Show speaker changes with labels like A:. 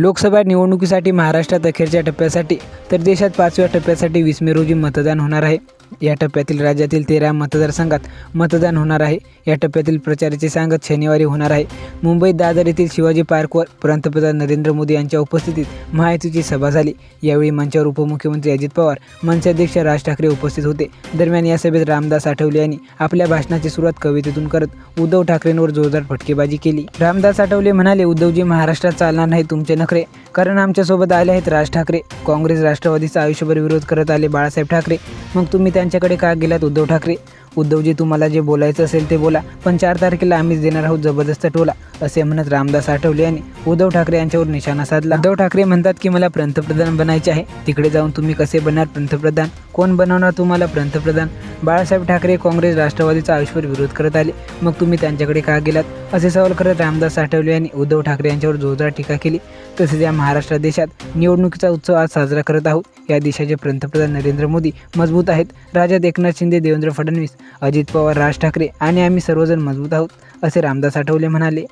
A: लोकसभा निवडणुकीसाठी महाराष्ट्रात अखेरच्या टप्प्यासाठी तर देशात पाचव्या टप्प्यासाठी वीस मे रोजी मतदान होणार आहे. या टप्प्यातील राज्यातील तेरा मतदारसंघात मतदान होणार आहे. या टप्प्यातील प्रचाराची सांगत शनिवारी होणार आहे. मुंबईत दादर येथील शिवाजी पार्कवर पंतप्रधान नरेंद्र मोदी यांच्या उपस्थितीत महायुतीची सभा झाली. यावेळी मंचावर उपमुख्यमंत्री अजित पवार मनसे राज ठाकरे उपस्थित होते. दरम्यान या सभेत रामदास आठवले यांनी आपल्या भाषणाची सुरुवात कवितेतून करत उद्धव ठाकरेंवर जोरदार फटकेबाजी केली. रामदास आठवले म्हणाले उद्धवजी महाराष्ट्रात चालणार नाही तुमचे नखरे. कारण आमच्यासोबत आले आहेत राज ठाकरे. काँग्रेस राष्ट्रवादीचा आयुष्यभर विरोध करत आले बाळासाहेब ठाकरे. मग तुम्ही त्यांच्याकडे का गेलात उद्धव ठाकरे? उद्धवजी तुम्हाला जे बोलायचं असेल ते बोला. पण चार तारखेला आम्हीच देणार आहोत जबरदस्त टोला असे म्हणत रामदास आठवले यांनी उद्धव ठाकरे यांच्यावर निशाणा साधला. उद्धव ठाकरे म्हणतात की मला पंतप्रधान बनायचे आहे. तिकडे जाऊन तुम्ही कसे बनणार पंतप्रधान? कोण बनवणार तुम्हाला पंतप्रधान? बाळासाहेब ठाकरे काँग्रेस राष्ट्रवादीचा आयुष्यभर विरोध करत आले. मग तुम्ही त्यांच्याकडे का गेलात? असे सवाल करत रामदास आठवले यांनी उद्धव ठाकरे यांच्यावर जोरदार टीका केली. तसेच या महाराष्ट्र देशात निवडणुकीचा उत्सव आज साजरा करत आहोत. या देशाचे पंतप्रधान नरेंद्र मोदी मजबूत आहेत. राज्यात एकनाथ शिंदे देवेंद्र फडणवीस अजित पवार राज ठाकरे आणि आम्ही सर्वजण मजबूत आहोत असे रामदास आठवले म्हणाले.